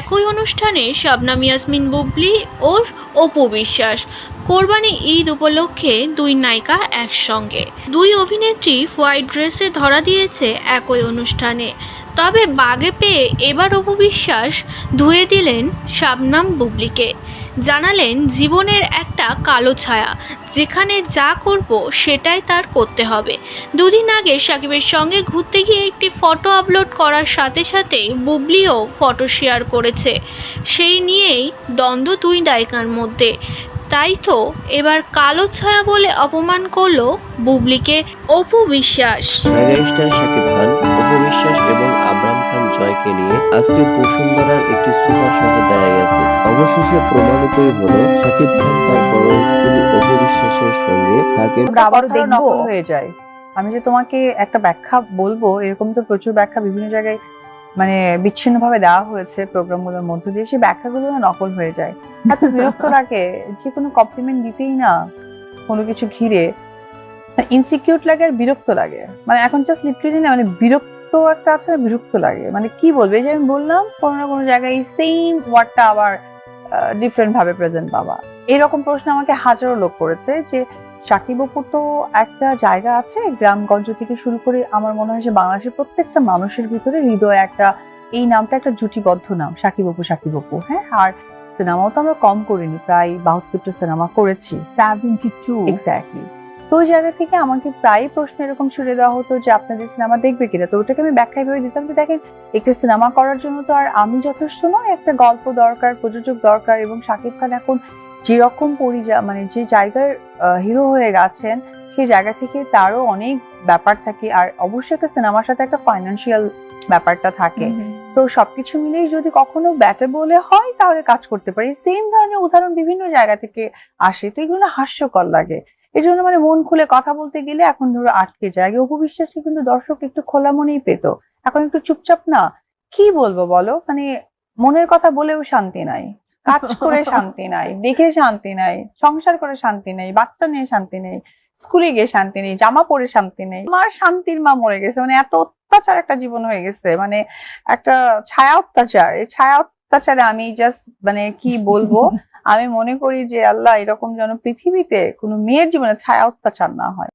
একই অনুষ্ঠানে শাবনাম ইয়াসমিন বুবলি ও অপু বিশ্বাস। কোরবানি ঈদ উপলক্ষে দুই নায়িকা একসঙ্গে। দুই অভিনেত্রী হোয়াইট ড্রেসে ধরা দিয়েছে একই অনুষ্ঠানে। তবে বাগে পেয়ে এবার অপু বিশ্বাস ধুয়ে দিলেন শাবনাম বুবলিকে। জানালেন, জীবনের একটা কালো ছায়া, যেখানে যা করব সেটাই তার করতে হবে। দুদিন আগে সাকিবের সঙ্গে ঘুরতে গিয়ে একটি ফটো আপলোড করার সাথে সাথে বুবলিও ফটো শেয়ার করেছে। সেই নিয়েই দ্বন্দ্ব দুই দায়িকার মধ্যে। তাই তো এবার কালো ছায়া বলে অপমান করল বুবলিকে অপু বিশ্বাস। মেগাস্টার শাকিব খান অপু বিশ্বাস এবং আবরাম খান জয়কে নিয়ে আজকে বসুন্ধরার একটি সুপার শহরে দেখা গেছে। অবশেষে প্রমাণিতই হলো শাকিব খান তার বড় স্ত্রী অপু বিশ্বাসের সঙ্গে আমরা আবারও দেখব। হয়ে যায়। আমি যে তোমাকে একটা ব্যাখ্যা বলব এরকম তো প্রচুর ব্যাখ্যা বিভিন্ন জায়গায় মানে বিচ্ছিন্ন ভাবে দেওয়া হয়েছে প্রোগ্রামগুলোর মধ্যে দিয়ে সেই ব্যাখ্যাগুলো নকল হয়ে যায়। এত বিরক্ত লাগে, যে কোনো কমপ্লিমেন্ট দিতেই না কোনো কিছু ঘিরে। ইনসিকিউর লাগে আর বিরক্ত লাগে। মানে এখন জাস্ট লিটারেলি না মানে বিরক্ত একটা আছে বিরক্ত লাগে। মানে কি বলবে যে আমি বললাম, কোনো না কোনো জায়গায় সেম ওয়ার্ডটা আবার ডিফারেন্ট ভাবে প্রেজেন্ট পাবা। এরকম প্রশ্ন আমাকে হাজারো লোক করেছে যে সাকিব অপুর তো একটা জায়গা আছে, গ্রামগঞ্জ থেকে শুরু করে আমার মনে হয় যে বাংলাদেশের প্রত্যেকটা মানুষের ভিতরে হৃদয়ে একটা, এই নামটা একটা জুটিবদ্ধ নাম সাকিব অপু সাকিব অপু হ্যাঁ আর সিনেমাও তো আমরা কম করিনি প্রায় বাহাত্তরটা সিনেমা করেছি। সেভেন্টি টু এক্স্যাক্টলি তো ওই জায়গা থেকে আমাকে প্রায় প্রশ্ন এরকম ছুড়ে দেওয়া হতো যে আপনাদের সিনেমা দেখবে কিনা? তো ওটাকে আমি ব্যাখ্যা ভেবে দিতাম যে দেখেন একটা সিনেমা করার জন্য তো আর আমি যথেষ্ট নয় একটা গল্প দরকার প্রযোজক দরকার এবং শাকিব খান এখন যেরকম পরিযা মানে যে জায়গার হিরো হয়ে গেছেন সেই জায়গা থেকে তারও অনেক ব্যাপার থাকে। আর অবশ্যই একটা সিনেমার সাথে একটা ফাইন্যান্সিয়াল ব্যাপারটা থাকে। সো সবকিছু মিলেই যদি কখনো ব্যাটে বলে হয়, তাহলে কাজ করতে পারি। সেম ধরনের উদাহরণ বিভিন্ন জায়গা থেকে আসে। তো এগুলো হাস্যকর লাগে। এই জন্য মানে মন খুলে কথা বলতে গেলে এখন ধরো আটকে যায়। আগে অপু বিশ্বাসকে কিন্তু দর্শক একটু খোলা মনেই পেত। এখন একটু চুপচাপ না। কি বলব বলো? মানে মনের কথা বলেও শান্তি নাই। কাজ করে শান্তি নাই দেখে শান্তি নাই সংসার করে শান্তি নেই বাচ্চা নিয়ে শান্তি নেই স্কুলে গিয়ে শান্তি নেই জামা পরে শান্তি নেই। আমার শান্তির মা মরে গেছে মানে এত অত্যাচার একটা জীবন হয়ে গেছে মানে একটা ছায়া অত্যাচার। এই ছায়া অত্যাচারে আমি জাস্ট মানে কি বলব? আমি মনে করি যে আল্লাহ এরকম যেন পৃথিবীতে কোনো মেয়ের জীবনে ছায়া অত্যাচার না হয়।